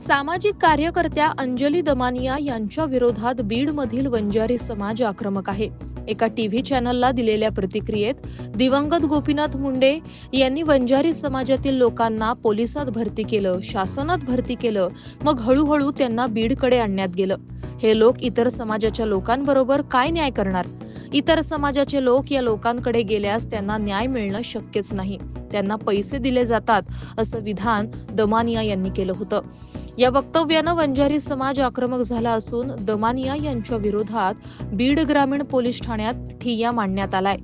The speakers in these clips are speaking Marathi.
सामाजिक कार्यकर्त्या अंजली दमानिया यांच्या विरोधात बीडमधील वंजारी समाज आक्रमक आहे. एका टीव्ही चॅनलला दिलेल्या प्रतिक्रियेत दिवंगत गोपीनाथ मुंडे यांनी वंजारी समाजातील लोकांना पोलिसात भरती केलं शासनात भरती केलं मग हळूहळू त्यांना बीडकडे आणण्यात गेलं. हे लोक इतर समाजाच्या लोकांबरोबर काय न्याय करणार? इतर समाजाचे लोक या लोकांकडे गेल्यास त्यांना न्याय मिळणं शक्यच नाही. त्यांना पैसे दिले जातात असं विधान दमानिया यांनी केलं होतं. या वक्तव्यानं वंजारी समाज आक्रमक झाला असून दमानिया यांच्या विरोधात बीड ग्रामीण पोलीस ठाण्यात ठिय्या मांडण्यात आलाय.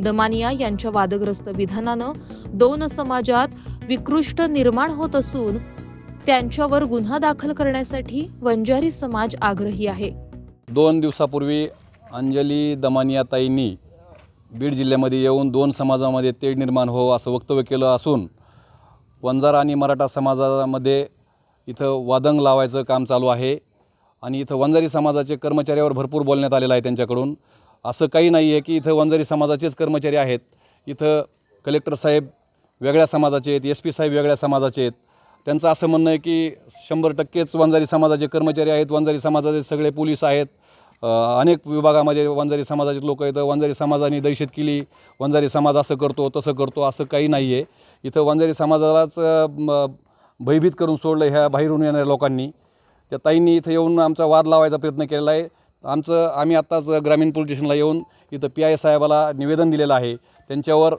दमानिया यांच्या वादग्रस्त विधानानं दोन समाजात विकृष्ट निर्माण होत असून त्यांच्यावर गुन्हा दाखल करण्यासाठी वंजारी समाज आग्रही आहे. दोन दिवसापूर्वी अंजली दमानियाताईंनी बीड जिल्ह्यामध्ये येऊन दोन समाजामध्ये तेढ निर्माण हो असं वक्तव्य केलं असून वंजारा आणि मराठा समाजामध्ये इथं वादंग लावायचं काम चालू आहे आणि इथं वंजारी समाजाचे कर्मचाऱ्यावर भरपूर बोलण्यात आलेलं आहे त्यांच्याकडून. असं काही नाही आहे की इथं वंजारी समाजाचेच कर्मचारी आहेत. इथं कलेक्टर साहेब वेगळ्या समाजाचे आहेत एस पी साहेब वेगळ्या समाजाचे आहेत. त्यांचं असं म्हणणं आहे की शंभर टक्केच वंजारी समाजाचे कर्मचारी आहेत वंजारी समाजाचे सगळे पोलीस आहेत. अनेक विभागामध्ये वंजारी समाजाचे लोक आहेत. वंजारी समाजाने दहशत केली. वंजारी समाज असं करतो तसं करतो असं काही नाही आहे इथं वंजारी समाजालाच भयभीत करून सोडलं ह्या बाहेरून येणाऱ्या लोकांनी. त्या ताईंनी इथं येऊन आमचा वाद लावायचा प्रयत्न केलेला आहे. आमचं आम्ही आत्ताच ग्रामीण पोलीस स्टेशनला येऊन इथं पी आय साहेबाला निवेदन दिलेलं आहे. त्यांच्यावर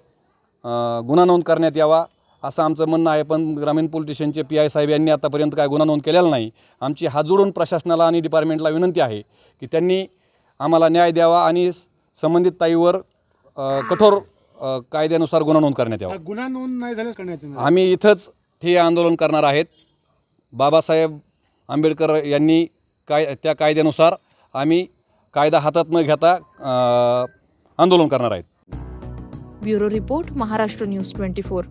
गुन्हा नोंद करण्यात यावा. असं आमचं म्हणणं आहे पण ग्रामीण पोलीस स्टेशनचे पी आय साहेब यांनी आतापर्यंत काय गुन्हा नोंद केलेला नाही. आमची हात जोडून प्रशासनाला आणि डिपार्टमेंटला विनंती आहे की त्यांनी आम्हाला न्याय द्यावा आणि संबंधित ताईवर कठोर कायद्यानुसार गुन्हा नोंद करण्यात यावा. हा गुन्हा नोंद नाही झाल्यास करण्यात येणार आम्ही इथंच ठिय्या आंदोलन करणार आहेत. बाबासाहेब आंबेडकर यांनी काय त्या कायद्यानुसार आम्ही कायदा हातात न घेता आंदोलन करणार आहेत. Bureau report Maharashtra news twenty four.